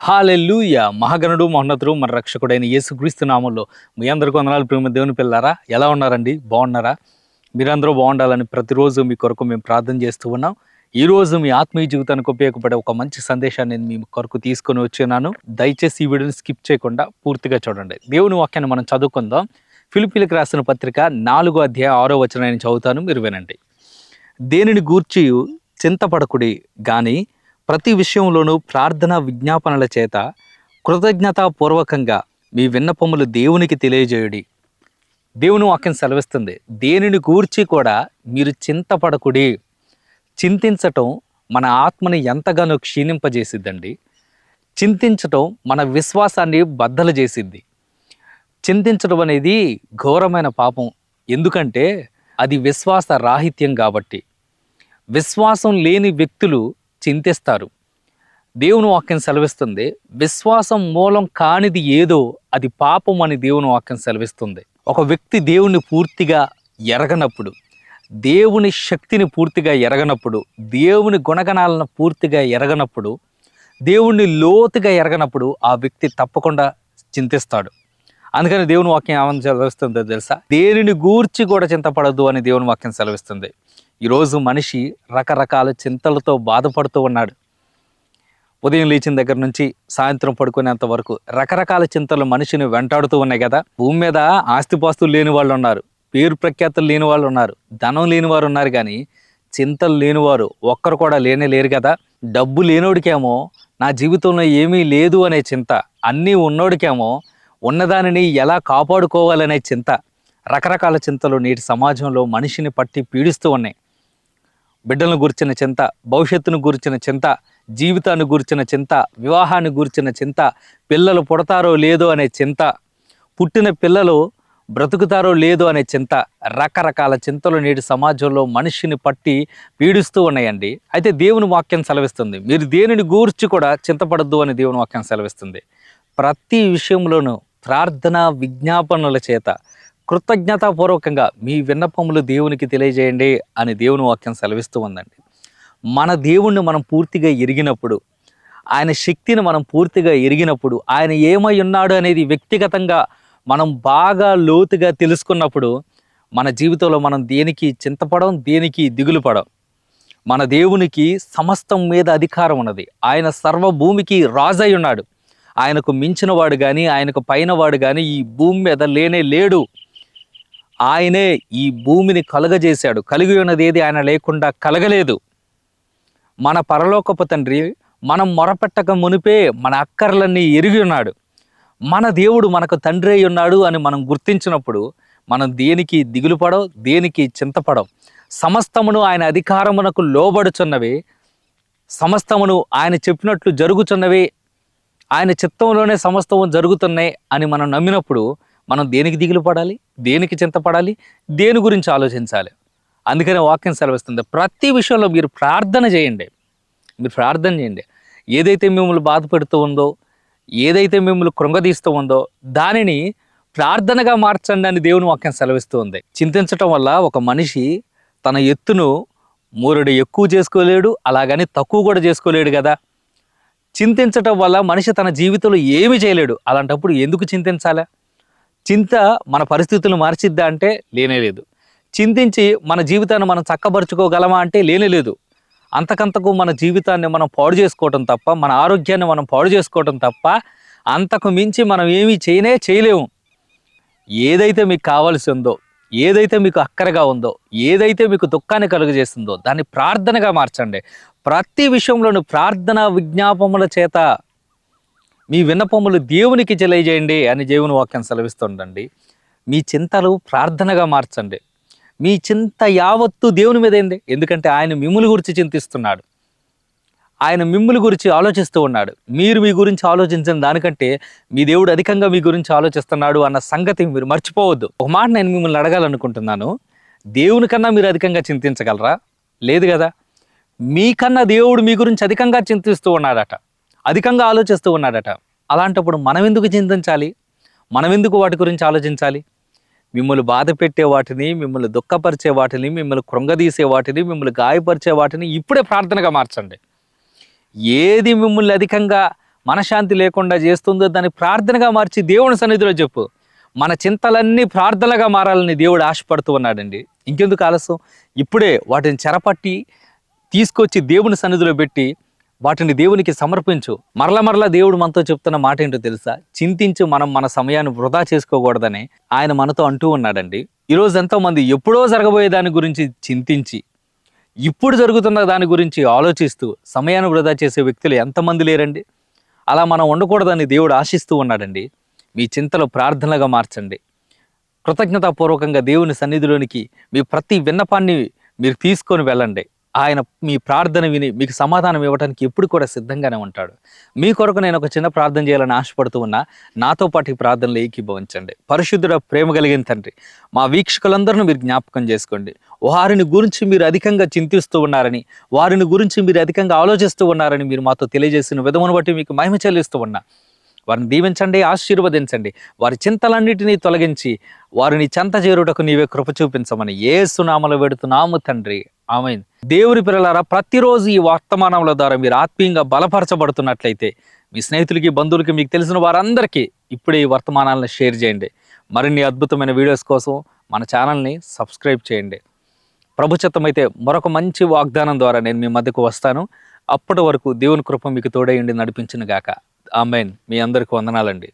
Hallelujah మహాగణుడు మహోన్నతుడు మన రక్షకుడైన యేసుక్రీస్తు నామంలో మీ అందరికీ వందనాలు ప్రేమ దేవుని పిల్లారా ఎలా ఉన్నారండి? బాగున్నారా? మీరందరూ బాగుండాలని ప్రతిరోజు మీ కొరకు మేము ప్రార్థన చేస్తూ ఉన్నాం. ఈ రోజు మీ ఆత్మీయ జీవితానికి ఉపయోగపడే ఒక మంచి సందేశాన్ని నేను మీ కొరకు తీసుకొని వచ్చినాను. దయచేసి ఈ వీడియోని స్కిప్ చేయకుండా పూర్తిగా చూడండి. దేవుని వాక్యాన్ని మనం చదువుకుందాం. ఫిలిపిలకు రాసిన పత్రిక నాలుగో అధ్యాయ ఆరో వచనం నేను చదువుతాను. మీరు వినండి. దేనిని గూర్చి చింతపడకుడి కానీ ప్రతి విషయంలోనూ ప్రార్థన విజ్ఞాపనల చేత కృతజ్ఞతాపూర్వకంగా మీ విన్నపములు దేవునికి తెలియజేయుడి. దేవుని వాక్యం సెలవిస్తుంది. దేనిని గూర్చి కూడా మీరు చింతపడకుడి. చింతించటం మన ఆత్మని ఎంతగానో క్షీణింపజేసిద్దండి. చింతించటం మన విశ్వాసాన్ని బద్దలు చేసిద్ది. చింతించడం అనేది ఘోరమైన పాపం. ఎందుకంటే అది విశ్వాస రాహిత్యం కాబట్టి. విశ్వాసం లేని వ్యక్తులు చింతిస్తారు. దేవుని వాక్యం సెలవిస్తుంది విశ్వాసం మూలం కానిది ఏదో అది పాపం అని దేవుని వాక్యం సెలవిస్తుంది. ఒక వ్యక్తి దేవుణ్ణి పూర్తిగా ఎరగనప్పుడు దేవుని శక్తిని పూర్తిగా ఎరగనప్పుడు దేవుని గుణగణాలను పూర్తిగా ఎరగనప్పుడు దేవుణ్ణి లోతుగా ఎరగనప్పుడు ఆ వ్యక్తి తప్పకుండా చింతిస్తాడు. అందుకని దేవుని వాక్యం ఏమని సెలవిస్తుందో తెలుసా? దేనిని గూర్చి కూడా చింతపడద్దు అని దేవుని వాక్యం సెలవిస్తుంది. ఈరోజు మనిషి రకరకాల చింతలతో బాధపడుతూ ఉన్నాడు. ఉదయం లేచిన దగ్గర నుంచి సాయంత్రం పడుకునేంత వరకు రకరకాల చింతలు మనిషిని వెంటాడుతూ ఉన్నాయి కదా. భూమి మీద ఆస్తిపాస్తులు లేని వాళ్ళు ఉన్నారు పేరు ప్రఖ్యాతులు లేని వాళ్ళు ఉన్నారు ధనం లేని వారు ఉన్నారు కానీ చింతలు లేనివారు ఒక్కరు కూడా లేనే లేరు కదా. డబ్బు లేనోడికేమో నా జీవితంలో ఏమీ లేదు అనే చింత అన్నీ ఉన్నోడికేమో ఉన్నదానిని ఎలా కాపాడుకోవాలనే చింత రకరకాల చింతలు నేటి సమాజంలో మనిషిని పట్టి పీడిస్తూ ఉన్నాయి. బిడ్డలను గూర్చిన చింత భవిష్యత్తును గూర్చిన చింత జీవితాన్ని గూర్చిన చింత వివాహాన్ని గూర్చిన చింత పిల్లలు పుడతారో లేదో అనే చింత పుట్టిన పిల్లలు బ్రతుకుతారో లేదో అనే చింత రకరకాల చింతలు నేటి సమాజంలో మనిషిని పట్టి పీడిస్తూ ఉన్నాయండి. అయితే దేవుని వాక్యం సెలవిస్తుంది. మీరు దేనిని గూర్చి కూడా చింతపడద్దు అని దేవుని వాక్యం సెలవిస్తుంది. ప్రతి విషయంలోనూ ప్రార్థన విజ్ఞాపనల చేత కృతజ్ఞతాపూర్వకంగా మీ విన్నపములు దేవునికి తెలియజేయండి అని దేవుని వాక్యం సెలవిస్తూ ఉందండి. మన దేవుణ్ణి మనం పూర్తిగా ఎరిగినప్పుడు ఆయన శక్తిని మనం పూర్తిగా ఎరిగినప్పుడు ఆయన ఏమై ఉన్నాడు అనేది వ్యక్తిగతంగా మనం బాగా లోతుగా తెలుసుకున్నప్పుడు మన జీవితంలో మనం దేనికి చింతపడం దేనికి దిగులు పడం మన దేవునికి సమస్తం మీద అధికారం ఉన్నది. ఆయన సర్వభూమికి రాజై ఉన్నాడు. ఆయనకు మించిన వాడు కానీ ఆయనకు పైన వాడు కానీ ఈ భూమి మీద లేనే లేడు. ఆయనే ఈ భూమిని కలుగజేశాడు. కలిగి ఉన్నది ఏది? ఆయన లేకుండా కలగలేదు. మన పరలోకపు తండ్రి మనం మొరపెట్టక మునిపే మన అక్కర్లన్నీ ఎరిగి ఉన్నాడు. మన దేవుడు మనకు తండ్రి అయి ఉన్నాడు అని మనం గుర్తించినప్పుడు మనం దేనికి దిగులు పడవు దేనికి చింతపడవు. సమస్తమును ఆయన అధికారమునకు లోబడుచున్నవి. సమస్తమును ఆయన చెప్పినట్లు జరుగుతున్నవి ఆయన చిత్తంలోనే సమస్తము జరుగుతున్నాయి అని మనం నమ్మినప్పుడు మనం దేనికి దిగులు పడాలి? దేనికి చింతపడాలి? దేని గురించి ఆలోచించాలి? అందుకనే వాక్యం సెలవిస్తుంది. ప్రతి విషయంలో మీరు ప్రార్థన చేయండి. మీరు ప్రార్థన చేయండి. ఏదైతే మిమ్మల్ని బాధ పెడుతూ ఉందో ఏదైతే మిమ్మల్ని కృంగదీస్తూ ఉందో దానిని ప్రార్థనగా మార్చండి అని దేవుని వాక్యం సెలవిస్తూ ఉంది. చింతించటం వల్ల ఒక మనిషి తన ఎత్తును మూరుడు ఎక్కువ చేసుకోలేడు అలాగని తక్కువ కూడా చేసుకోలేడు కదా. చింతించటం వల్ల మనిషి తన జీవితంలో ఏమి చేయలేడు. అలాంటప్పుడు ఎందుకు చింతించాలా? చింత మన పరిస్థితులను మార్చిద్దా అంటే లేనే లేదు. చింతించి మన జీవితాన్ని మనం చక్కబరుచుకోగలమా అంటే లేనే లేదు. అంతకంతకు మన జీవితాన్ని మనం పాడు చేసుకోవటం తప్ప మన ఆరోగ్యాన్ని మనం పాడు చేసుకోవటం తప్ప అంతకు మించి మనం ఏమీ చేయనే చేయలేము. ఏదైతే మీకు కావాల్సి ఉందో ఏదైతే మీకు అక్కరగా ఉందో ఏదైతే మీకు దుఃఖాన్ని కలుగజేస్తుందో దాన్ని ప్రార్థనగా మార్చండి. ప్రతి విషయంలోనూ ప్రార్థన విజ్ఞాపముల చేత మీ విన్నపములు దేవునికి తెలియజేయండి అని దేవుని వాక్యం సెలవిస్తుండండి. మీ చింతలు ప్రార్థనగా మార్చండి. మీ చింత యావత్తు దేవుని మీద ఏంది? ఎందుకంటే ఆయన మిమ్ముల గురించి చింతిస్తున్నాడు. ఆయన మిమ్ముల గురించి ఆలోచిస్తూ ఉన్నాడు. మీరు మీ గురించి ఆలోచించిన దానికంటే మీ దేవుడు అధికంగా మీ గురించి ఆలోచిస్తున్నాడు అన్న సంగతి మీరు మర్చిపోవద్దు. ఒక మాట నేను మిమ్మల్ని అడగాలనుకుంటున్నాను. దేవుని కన్నా మీరు అధికంగా చింతించగలరా? లేదు కదా? మీకన్నా దేవుడు మీ గురించి అధికంగా చింతిస్తూ ఉన్నాడట. అధికంగా ఆలోచిస్తూ ఉన్నాడట. అలాంటప్పుడు మనం ఎందుకు చింతించాలి? మనం ఎందుకు వాటి గురించి ఆలోచించాలి? మిమ్మల్ని బాధ పెట్టే వాటిని మిమ్మల్ని దుఃఖపరిచే వాటిని మిమ్మల్ని కృంగదీసే వాటిని మిమ్మల్ని గాయపరిచే వాటిని ఇప్పుడే ప్రార్థనగా మార్చండి. ఏది మిమ్మల్ని అధికంగా మనశ్శాంతి లేకుండా చేస్తుందో దాన్ని ప్రార్థనగా మార్చి దేవుని సన్నిధిలో చెప్పు. మన చింతలన్నీ ప్రార్థనగా మారాలని దేవుడు ఆశపడుతూ ఉన్నాడండి. ఇంకెందుకు ఆలస్యం? ఇప్పుడే వాటిని చెరపట్టి తీసుకొచ్చి దేవుని సన్నిధిలో పెట్టి వాటిని దేవునికి సమర్పించు. మరల మరల దేవుడు మనతో చెప్తున్న మాట ఏంటో తెలుసా? చింతించు మనం మన సమయాన్ని వృధా చేసుకోకూడదని ఆయన మనతో అంటూ ఉన్నాడండి. ఈరోజు ఎంతోమంది ఎప్పుడో జరగబోయే దాని గురించి చింతించి ఇప్పుడు జరుగుతున్న దాని గురించి ఆలోచిస్తూ సమయాన్ని వృధా చేసే వ్యక్తులు ఎంతమంది లేరండి? అలా మనం ఉండకూడదని దేవుడు ఆశిస్తూ ఉన్నాడండి. మీ చింతలు ప్రార్థనగా మార్చండి. కృతజ్ఞతాపూర్వకంగా దేవుని సన్నిధిలోనికి మీ ప్రతి విన్నపాన్ని మీరు తీసుకొని వెళ్ళండి. ఆయన మీ ప్రార్థన విని మీకు సమాధానం ఇవ్వడానికి ఎప్పుడు కూడా సిద్ధంగానే ఉంటాడు. మీ కొరకు నేను ఒక చిన్న ప్రార్థన చేయాలని ఆశపడుతూ ఉన్నా నాతో పాటు ఈ ప్రార్థనలు ఏకీభవించండి. పరిశుద్ధుడ ప్రేమ కలిగిన తండ్రి మా వీక్షకులందరినీ మీరు జ్ఞాపకం చేసుకోండి. వారిని గురించి మీరు అధికంగా చింతిస్తూ ఉన్నారని వారిని గురించి మీరు అధికంగా ఆలోచిస్తూ ఉన్నారని మీరు మాతో తెలియజేసిన విధమును బట్టి మీకు మహిమ చెల్లిస్తూ ఉన్నా. వారిని దీవించండి ఆశీర్వదించండి. వారి చింతలన్నిటినీ తొలగించి వారిని చెంత చేరుటకు నీవే కృప చూపించమని ఏ సునామలు పెడుతున్నాము తండ్రి. ఆమె దేవుని పిల్లలారా ప్రతిరోజు ఈ వర్తమానముల ద్వారా మీరు ఆత్మీయంగా బలపరచబడుతున్నట్లయితే మీ స్నేహితులకి బంధువులకి మీకు తెలిసిన వారందరికీ ఇప్పుడే ఈ వర్తమానాలను షేర్ చేయండి. మరిన్ని అద్భుతమైన వీడియోస్ కోసం మన ఛానల్ని సబ్స్క్రైబ్ చేయండి. ప్రభుత్వమైతే మరొక మంచి వాగ్దానం ద్వారా నేను మీ మధ్యకు వస్తాను. అప్పటి వరకు దేవుని కృప మీకు తోడైండి నడిపించిన గాక. ఆమెన్. మీ అందరికి వందనాలండి.